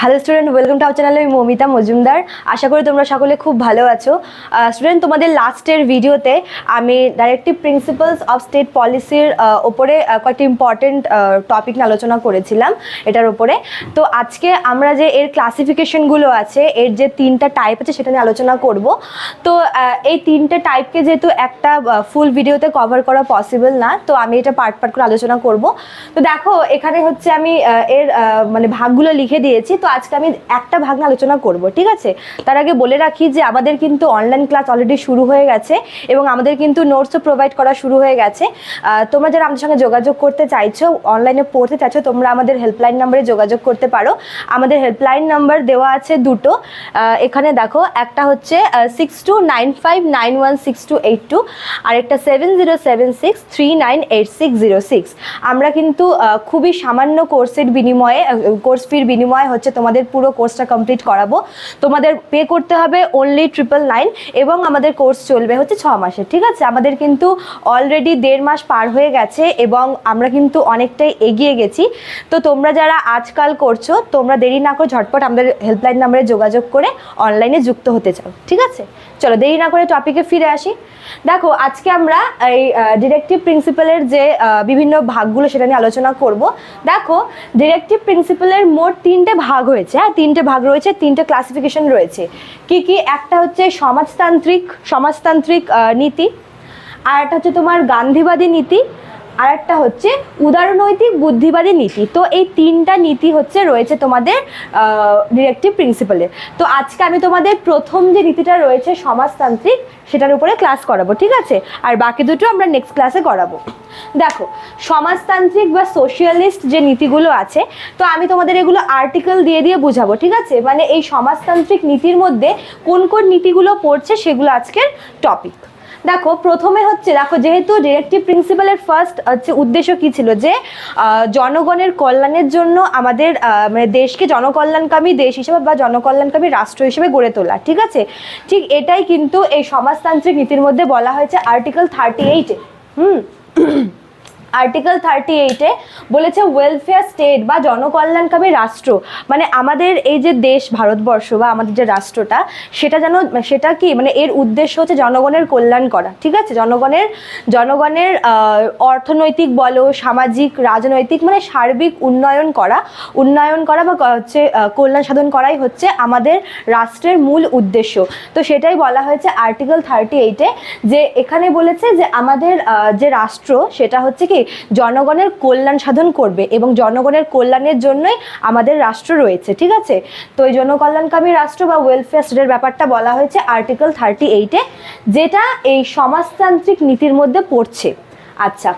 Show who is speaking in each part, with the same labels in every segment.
Speaker 1: Hello student welcome to our channel আমি মমিতা মজুমদার। আশা করি তোমরা সকলে খুব ভালো আছো। স্টুডেন্ট তোমাদের লাস্টের ভিডিওতে আমি ডাইরেক্টিভ প্রিন্সিপালস অফ স্টেট পলিসির ওপরে কয়েকটি ইম্পর্টেন্ট টপিক নিয়ে আলোচনা করেছিলাম এটার ওপরে। তো আজকে আমরা যে এর ক্লাসিফিকেশনগুলো আছে, এর যে তিনটা টাইপ আছে, সেটা নিয়ে আলোচনা করব। তো এই তিনটে টাইপকে যেহেতু একটা ফুল ভিডিওতে কভার করা পসিবল না, তো আমি এটা পার্ট পার্ট করে আলোচনা করব। তো দেখো, এখানে হচ্ছে আমি এর মানে ভাগগুলো লিখে দিয়েছি, তো আজকে আমি একটা ভাগ আলোচনা করব, ঠিক আছে? তার আগে বলে রাখি যে আমাদের কিন্তু অনলাইন ক্লাস অলরেডি শুরু হয়ে গেছে এবং আমাদের কিন্তু নোটসও প্রোভাইড করা শুরু হয়ে গেছে। তোমরা যারা আমাদের সঙ্গে যোগাযোগ করতে চাইছো অনলাইনে পড়তে চাইছো, তোমরা আমাদের হেল্পলাইন নাম্বারে যোগাযোগ করতে পারো। আমাদের হেল্পলাইন নাম্বার দেওয়া আছে দুটো। এখানে দেখো, একটা হচ্ছে six two nine five nine one six two eight two আর একটা seven zero seven six three nine eight six zero six আমরা কিন্তু খুবই সামান্য কোর্সের বিনিময়ে কোর্স ফির বিনিময়ে হচ্ছে তোমাদের পুরো কোর্সটা কমপ্লিট করাবো। তোমাদের পে করতে হবে অনলি ট্রিপল নাইন এবং আমাদের কোর্স চলবে হচ্ছে ছ মাসের, ঠিক আছে? আমাদের কিন্তু অলরেডি দেড় মাস পার হয়ে গেছে এবং আমরা কিন্তু অনেকটাই এগিয়ে গেছি। তো তোমরা যারা আজকাল করছ, তোমরা দেরি না করে ঝটপট আমাদের হেল্পলাইন নাম্বারে যোগাযোগ করে অনলাইনে যুক্ত হতে চাও, ঠিক আছে? চলো, দেরি না করে টপিকে ফিরে আসি। দেখো, আজকে আমরা এই ডিরেক্টিভ প্রিন্সিপালের যে বিভিন্ন ভাগগুলো সেটা নিয়ে আলোচনা করব। দেখো ডিরেক্টিভ প্রিন্সিপালের মোট তিনটে ভাগ হয়েছে হ্যাঁ? তিনটে ভাগ রয়েছে, তিনটে ক্লাসিফিকেশন রয়েছে। কি কি? একটা হচ্ছে সমাজতান্ত্রিক সমাজতান্ত্রিক নীতি, আর একটা হচ্ছে তোমার গান্ধীবাদী নীতি আর একটা হচ্ছে উদারনৈতিক বুদ্ধিবাদী নীতি। তো এই তিনটা নীতি হচ্ছে রয়েছে তোমাদের ডিরেক্টিভ প্রিন্সিপালে তো আজকে আমি তোমাদের প্রথম যে নীতিটা রয়েছে সমাজতান্ত্রিক, সেটার উপরে ক্লাস করাবো, ঠিক আছে? আর বাকি দুটো আমরা নেক্সট ক্লাসে করাবো। দেখো, সমাজতান্ত্রিক বা সোশিয়ালিস্ট যে নীতিগুলো আছে, তো আমি তোমাদের এগুলো আর্টিকেল দিয়ে দিয়ে বুঝাবো, ঠিক আছে? মানে এই সমাজতান্ত্রিক নীতির মধ্যে কোন কোন নীতিগুলো পড়ছে সেগুলো আজকের টপিক দেখো, প্রথমে হচ্ছে, দেখো, যেহেতু ডিরেক্টিভ প্রিন্সিপালের ফার্স্ট হচ্ছে, উদ্দেশ্য কী ছিল যে জনগণের কল্যাণের জন্য আমাদের মানে দেশকে জনকল্যাণকামী দেশ হিসেবে বা জনকল্যাণকামী রাষ্ট্র হিসেবে গড়ে তোলা, ঠিক আছে? ঠিক এটাই কিন্তু এই সমাজতান্ত্রিক নীতির মধ্যে বলা হয়েছে আর্টিকেল থার্টি এইটে হুম? আর্টিকেল থার্টি এইটে বলেছে ওয়েলফেয়ার স্টেট বা জনকল্যাণকামী রাষ্ট্র মানে আমাদের এই যে দেশ ভারতবর্ষ বা আমাদের যে রাষ্ট্রটা, সেটা যেন, সেটা কি মানে এর উদ্দেশ্য হচ্ছে জনগণের কল্যাণ করা, ঠিক আছে? জনগণের জনগণের অর্থনৈতিক বলো, সামাজিক, রাজনৈতিক মানে সার্বিক উন্নয়ন করা উন্নয়ন করা বা হচ্ছে কল্যাণ সাধন করাই হচ্ছে আমাদের রাষ্ট্রের মূল উদ্দেশ্য। তো সেটাই বলা হয়েছে আর্টিকেল থার্টি এইটে যে এখানে বলেছে যে আমাদের যে রাষ্ট্র, সেটা হচ্ছে কি জনগণের কল্যাণ সাধন করবে এবং জনগণের কল্যাণের জন্যই আমাদের রাষ্ট্র রয়েছে, ঠিক আছে? তো এই জনকল্যাণকামী রাষ্ট্র বা ওয়েলফেয়ার স্টেটের ব্যাপারটা বলা হয়েছে আর্টিকেল থার্টি এইটে যেটা এই সমাজতান্ত্রিক নীতির মধ্যে পড়ছে। আচ্ছা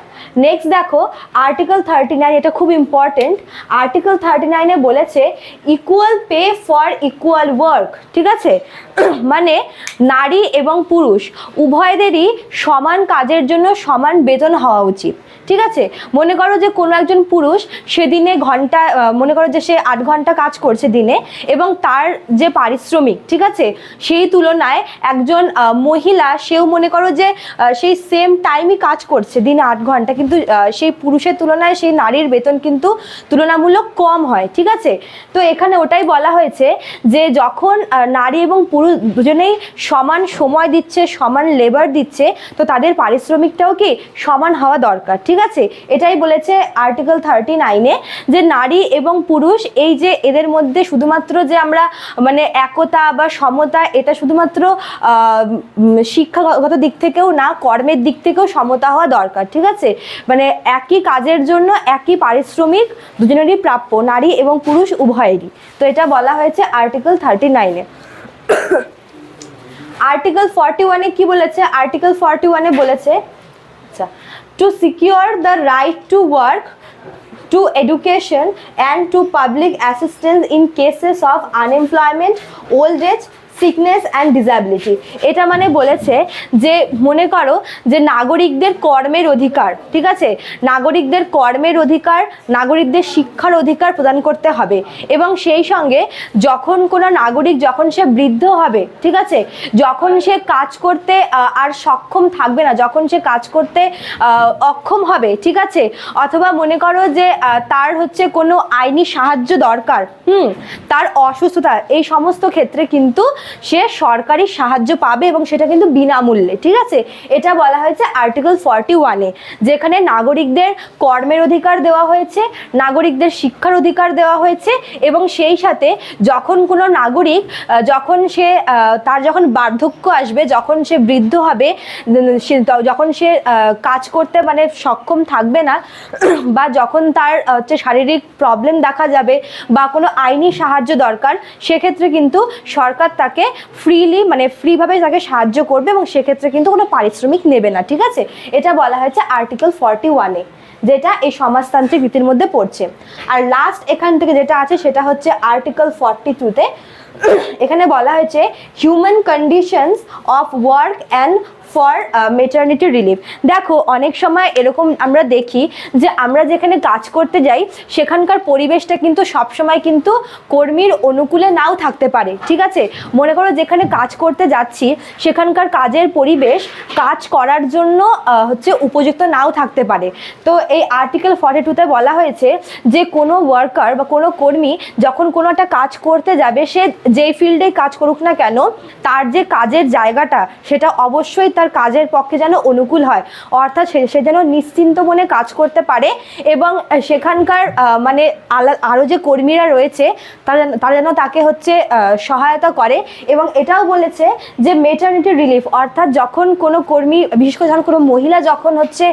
Speaker 1: নেক্সট দেখো আর্টিকেল থার্টি নাইন এটা খুব ইম্পর্টেন্ট আর্টিকেল থার্টি নাইনে বলেছে equal pay for equal work ঠিক আছে? মানে নারী এবং পুরুষ, উভয়দেরই সমান কাজের জন্য সমান বেতন হওয়া উচিত, ঠিক আছে? মনে করো যে কোনো একজন পুরুষ সেদিনে ঘণ্টা মনে করো যে সে আট ঘণ্টা কাজ করছে দিনে এবং তার যে পারিশ্রমিক, ঠিক আছে? সেই তুলনায় একজন মহিলা, সেও মনে করো যে সেই সেম টাইমই কাজ করছে দিনে আট ঘণ্টা, কিন্তু সেই পুরুষের তুলনায় সেই নারীর বেতন কিন্তু তুলনামূলক কম হয়, ঠিক আছে? তো এখানে ওটাই বলা হয়েছে যে যখন নারী এবং পুরুষ দুজনেই সমান সময় দিচ্ছে, সমান লেবার দিচ্ছে, তো তাদের পারিশ্রমিকটাও কি সমান হওয়া দরকার, ঠিক আছে? এটাই বলেছে আর্টিকেল থার্টি নাইনে যে নারী এবং পুরুষ, এই যে এদের মধ্যে শুধুমাত্র যে আমরা মানে একতা বা সমতা, এটা শুধুমাত্র শিক্ষাগত দিক থেকেও না, কর্মের দিক থেকেও সমতা হওয়া দরকার। ঠিক আছে? মানে একই কাজের জন্য একই পারিশ্রমিক দুজনেরই প্রাপ্য নারী এবং পুরুষ উভয়েরই। তো এটা বলা হয়েছে আর্টিকেল থার্টি নাইনে আর্টিকেল ফর্টি ওয়ানে কি বলেছে? আর্টিকেল ফর্টি ওয়ানে বলেছে আচ্ছা to secure the right to work to education and to public assistance in cases of unemployment, old age, sickness and disability এটা মানে বলেছে যে, মনে করো যে নাগরিকদের কর্মের অধিকার, ঠিক আছে? নাগরিকদের কর্মের অধিকার, নাগরিকদের শিক্ষার অধিকার প্রদান করতে হবে। এবং সেই সঙ্গে যখন কোনো নাগরিক যখন সে বৃদ্ধ হবে, ঠিক আছে? যখন সে কাজ করতে আর সক্ষম থাকবে না, যখন সে কাজ করতে অক্ষম হবে, ঠিক আছে? অথবা মনে করো যে তার হচ্ছে কোনো আইনি সাহায্য দরকার, হুম? তার অসুস্থতা, এই সমস্ত ক্ষেত্রে কিন্তু সে সরকারি সাহায্য পাবে এবং সেটা কিন্তু বিনামূল্যে, ঠিক আছে? এটা বলা হয়েছে আর্টিকেল ফর্টি ওয়ানে যেখানে নাগরিকদের কর্মের অধিকার দেওয়া হয়েছে, নাগরিকদের শিক্ষার অধিকার দেওয়া হয়েছে এবং সেই সাথে যখন কোনো নাগরিক যখন সে তার যখন বার্ধক্য আসবে, যখন সে বৃদ্ধ হবে যখন সে কাজ করতে মানে সক্ষম থাকবে না, বা যখন তার হচ্ছে শারীরিক প্রবলেম দেখা যাবে বা কোনো আইনি সাহায্য দরকার, সেক্ষেত্রে কিন্তু সরকার তাকে ফ্রিলি মানে ফ্রিভাবে তাকে সাহায্য করবে এবং সেক্ষেত্রে কিন্তু কোনো পারিশ্রমিক নেবে না, ঠিক আছে? এটা বলা হয়েছে আর্টিকেল ফর্টি ওয়ানে যেটা এই সমাজতান্ত্রিক রীতির মধ্যে পড়ছে। আর লাস্ট এখান থেকে যেটা আছে সেটা হচ্ছে আর্টিকেল ফর্টি টুতে এখানে বলা হয়েছে human conditions of work and for maternity relief দেখো, অনেক সময় এরকম আমরা দেখি যে আমরা যেখানে কাজ করতে যাই, সেখানকার পরিবেশটা কিন্তু সবসময় কিন্তু কর্মীর অনুকূলে নাও থাকতে পারে, ঠিক আছে? মনে করো যেখানে কাজ করতে যাচ্ছি, সেখানকার কাজের পরিবেশ কাজ করার জন্য হচ্ছে উপযুক্ত নাও থাকতে পারে। তো এই আর্টিকেল ফর্টি টুতে বলা হয়েছে যে কোনো ওয়ার্কার বা কোনো কর্মী যখন কোনো একটা কাজ করতে যাবে, সে যেই ফিল্ডেই কাজ করুক না কেন, তার যে কাজের জায়গাটা, সেটা অবশ্যই তার কাজের পক্ষে যেন অনুকূল হয়। অর্থাৎ সে সে যেন নিশ্চিন্ত মনে কাজ করতে পারে এবং সেখানকার মানে আরও যে কর্মীরা রয়েছে, তারা তারা যেন তাকে হচ্ছে সহায়তা করে এবং এটাও বলেছে যে মেটার্নিটি রিলিফ অর্থাৎ যখন কোনো কর্মী, বিশেষ করে যখন কোনো মহিলা যখন হচ্ছে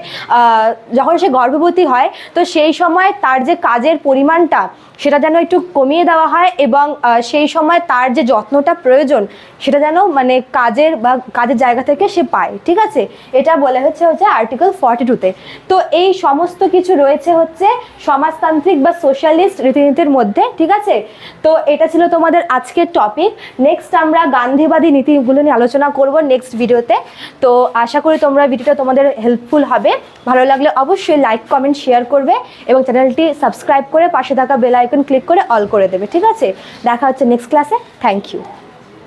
Speaker 1: যখন সে গর্ভবতী হয়, তো সেই সময় তার যে কাজের পরিমাণটা, সেটা যেন একটু কমিয়ে দেওয়া হয় এবং সেই সময় তার যে যত্নটা প্রয়োজন, সেটা যেন মানে কাজের বা কাজের জায়গা থেকে সে পায়, ঠিক আছে? এটা বলে হচ্ছে হচ্ছে আর্টিকেল ফর্টি টুতে তো এই সমস্ত কিছু রয়েছে হচ্ছে সমাজতান্ত্রিক বা সোশ্যালিস্ট রীতিনীতির মধ্যে, ঠিক আছে? তো এটা ছিল তোমাদের আজকের টপিক নেক্সট আমরা গান্ধীবাদী নীতিগুলো নিয়ে আলোচনা করব নেক্সট ভিডিওতে তো আশা করি তোমরা ভিডিওটা তোমাদের হেল্পফুল হবে। ভালো লাগলে অবশ্যই লাইক কমেন্ট শেয়ার করবে এবং চ্যানেলটি সাবস্ক্রাইব করে পাশে থাকা বেল আইকন ক্লিক করে অল করে দেবে, ঠিক আছে? দেখা হচ্ছে নেক্সট ক্লাসে থ্যাংক ইউ